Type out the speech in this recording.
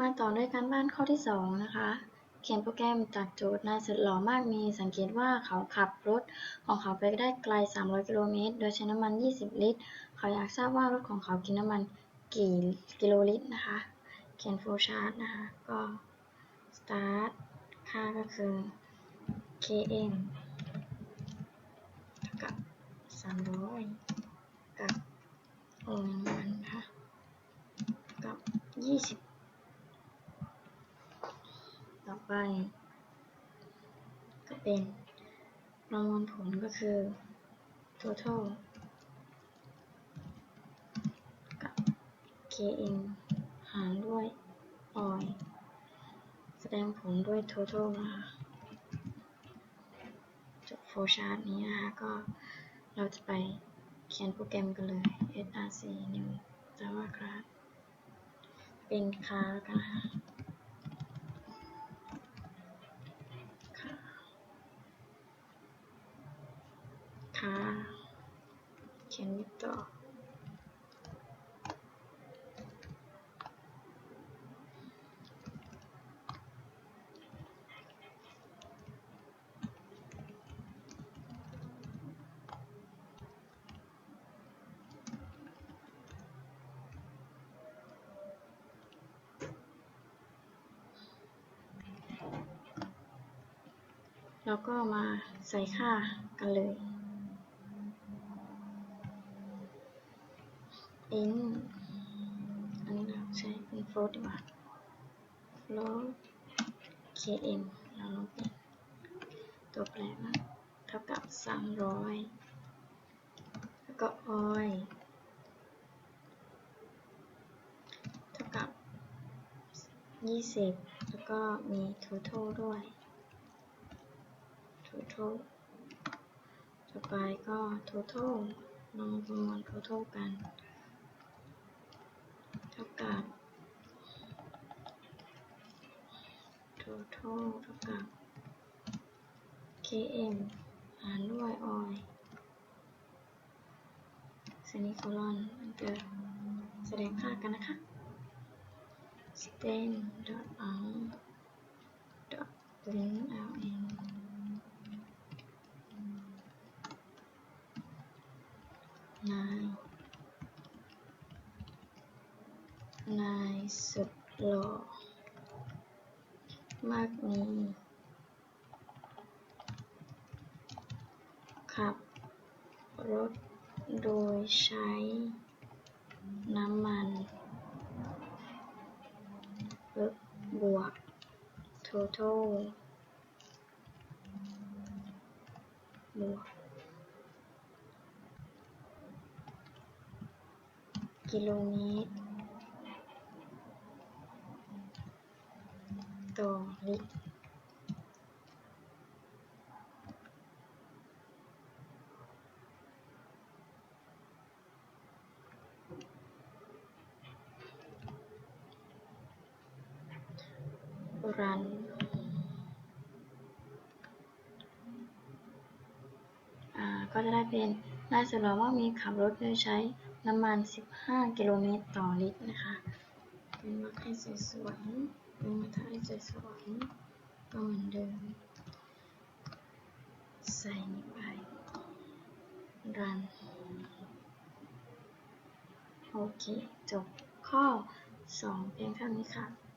มาต่อด้วยการบ้านข้อที่ 2 นะคะ เขียนโปรแกรมจากโจทย์นายสุดหล่อมากมี สังเกตว่าเขาขับรถของเขาไปได้ไกล 300 กิโลเมตร โดยใช้น้ำมัน 20 ลิตร เขาอยากทราบว่ารถของเขากินน้ำมันกี่กิโลลิตรนะคะ เขียนโฟล์ชาร์ตนะคะ ก็ start ค่าก็คือ km เท่ากับ 300 กับโอน้ำมันนะคะกับ 20 ต่อ ไป ก็เป็นประมวลผลก็คือ total กับ km หารด้วย oil แสดงผลด้วย total นะคะจบ flowchart นี้นะคะ ก็เราจะไปเขียนโปรแกรมกันเลย src new java class เป็นคาแล้วกันค่ะค่ะเขียนต่อแล้วก็มาใส่ค่ากันเลย in อันนี้เราใช้เป็น float ดีกว่า float km เราลองเนตัวแปรมาเท่ากับ 300 แล้วก็ oil เท่ากับ 20 แล้วก็มี total ด้วย total ต่อไปก็ total ลองประมวล total กัน ประกับ total เท่ากับ km หารด้วย oil เซนิโคลอมันจะแสดงค่ากันนะคะ stain dot on dot link ln nine นายสุดหล่อมากมีขับรถโดยใช้น้ำมันบวก total บวก กิโลเมตร ต่อลิตรรันก็จะได้เป็นนายสุดหล่อว่ามีขับรถโดยใช้น้ำมัน 15 กิโลเมตรต่อลิตรนะคะ เป็นมาให้สวยๆ สวยๆก็เหมือนเดิม ใส่นี้ไป รัน โอเค จบข้อ 2 เพียงเท่านี้ค่ะ